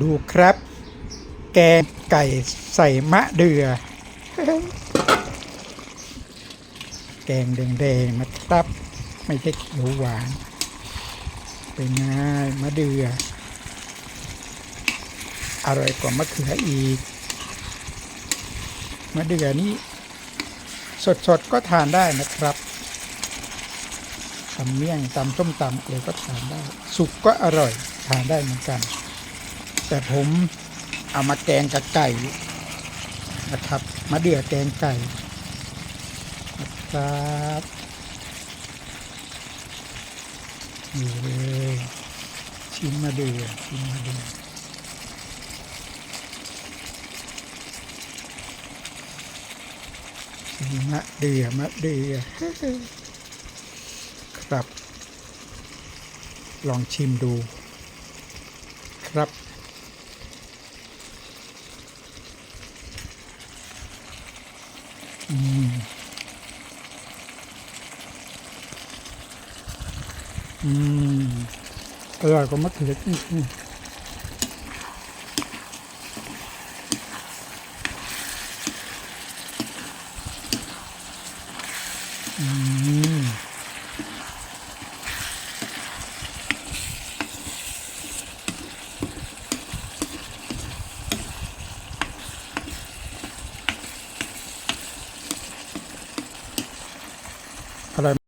ดูครับ แกงไก่ใส่มะเดือ แกงแดงๆนะครับ ไม่ใช่เขียวหวาน เป็นไงมะเดือ อร่อยกว่ามะเขืออีก มะเดือนี่สดๆก็ทานได้นะครับทำเมี่ยงตำส้มตำอะไรก็ทานได้ สุกก็อร่อยทานได้เหมือนกัน แต่ผมเอามาแกงกับไก่นะครับมะเดือแกงไก่นะครับนี่เลยชิ้นมะเดือชิ้นมะเดือมะเดื่อมะเดื่อครับ ลองชิมดู ครับ อืมอืมอร่อยกว่ามะเขือจริงๆอืม Hello.